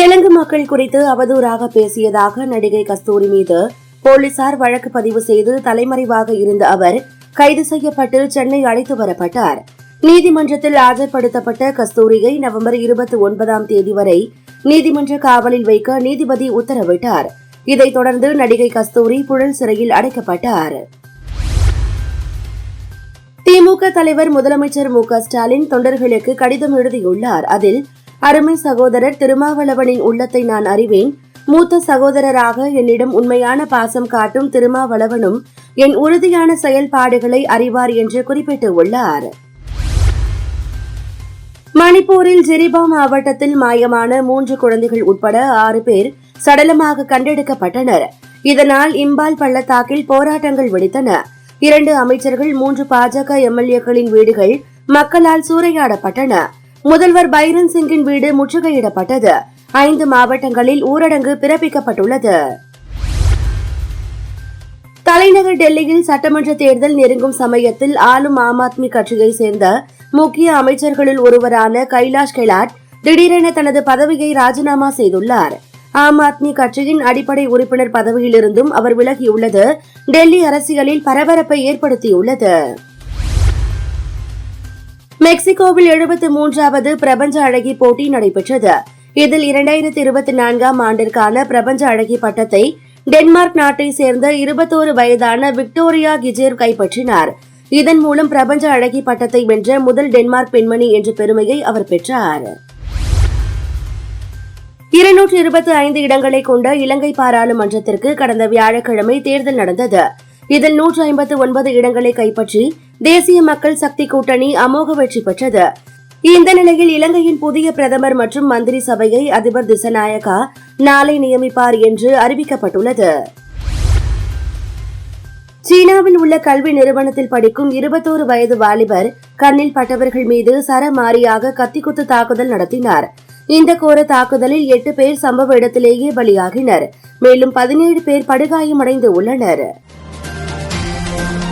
தெலுங்கு மக்கள் குறித்து அவதூறாக பேசியதாக நடிகை கஸ்தூரி மீது போலீசார் வழக்கு பதிவு செய்து தலைமறைவாக இருந்த அவர் கைது செய்யப்பட்டு சென்னை அழைத்து வரப்பட்டார். நீதிமன்றத்தில் ஆஜர்படுத்தப்பட்ட கஸ்தூரியை நவம்பர் இருபத்தி ஒன்பதாம் தேதி வரை நீதிமன்ற காவலில் வைக்க நீதிபதி உத்தரவிட்டார். இதைத் தொடர்ந்து நடிகை கஸ்தூரி புழல் சிறையில் அடைக்கப்பட்டார். திமுக தலைவர் முதலமைச்சர் மு க ஸ்டாலின் தொண்டர்களுக்கு கடிதம் எழுதியுள்ளார். அதில் அருமை சகோதரர் திருமாவளவனின் உள்ளத்தை நான் அறிவேன். மூத்த சகோதரராக என்னிடம் உண்மையான பாசம் காட்டும் திருமாவளவனும் என் உறுதியான செயல்பாடுகளை அறிவார் என்று குறிப்பிட்டுள்ளார். மணிப்பூரில் ஜெரிபா மாவட்டத்தில் மாயமான மூன்று குழந்தைகள் உட்பட ஆறு பேர் சடலமாக கண்டெடுக்கப்பட்டனர். இதனால் இம்பால் பள்ளத்தாக்கில் போராட்டங்கள் வெடித்தன. இரண்டு அமைச்சர்கள் மூன்று பாஜக எம்எல்ஏக்களின் வீடுகள் மக்களால் சூறையாடப்பட்டன. முதல்வர் பைரன் சிங்கின் வீடு முற்றுகையிடப்பட்டது. ஐந்து மாவட்டங்களில் ஊரடங்கு பிறப்பிக்கப்பட்டுள்ளது. தலைநகர் டெல்லியில் சட்டமன்ற தேர்தல் நெருங்கும் சமயத்தில் ஆளும் ஆம் ஆத்மி கட்சியை சேர்ந்த முக்கிய அமைச்சர்களில் ஒருவரான கைலாஷ் கெலாட் திடீரென தனது பதவியை ராஜினாமா செய்துள்ளார். ஆம் ஆத்மி கட்சியின் அடிப்படை உறுப்பினர் பதவியிலிருந்தும் அவர் விலகியுள்ளது. டெல்லி அரசியலில் பரபரப்பை ஏற்படுத்தியுள்ளது. மெக்சிகோவில் எழுபத்தி மூன்றாவது பிரபஞ்ச அழகி போட்டி நடைபெற்றது. இதில் இரண்டாயிரத்தி இருபத்தி நான்காம் ஆண்டிற்கான பிரபஞ்ச அழகி பட்டத்தை டென்மார்க் நாட்டை சேர்ந்த இருபத்தோரு வயதான விக்டோரியா கிஜேர் கைப்பற்றினார். இதன் மூலம் பிரபஞ்ச அழகி பட்டத்தை வென்ற முதல் டென்மார்க் பெண்மணி என்ற பெருமையை அவர் பெற்றார். இருநூற்று இருபத்தி ஐந்து இடங்களை கொண்ட இலங்கை பாராளுமன்றத்திற்கு கடந்த வியாழக்கிழமை தேர்தல் நடந்தது. இதில் நூற்று ஐம்பத்து ஒன்பது இடங்களை கைப்பற்றி தேசிய மக்கள் சக்தி கூட்டணி அமோக வெற்றி பெற்றது. இந்த நிலையில் இலங்கையின் புதிய பிரதமர் மற்றும் மந்திரி சபையை அதிபர் திசநாயகா நாளை நியமிப்பார் என்று அறிவிக்கப்பட்டுள்ளது. சீனாவில் உள்ள கல்வி நிறுவனத்தில் படிக்கும் இருபத்தோரு வயது வாலிபர் கண்ணில் பட்டவர்கள் மீது சரமாரியாக கத்திக்குத்து தாக்குதல் நடத்தினார். இந்த கோர தாக்குதலில் எட்டு பேர் சம்பவ இடத்திலேயே பலியாகினர். மேலும் பதினேழு பேர் படுகாயமடைந்து உள்ளனர். Thank you.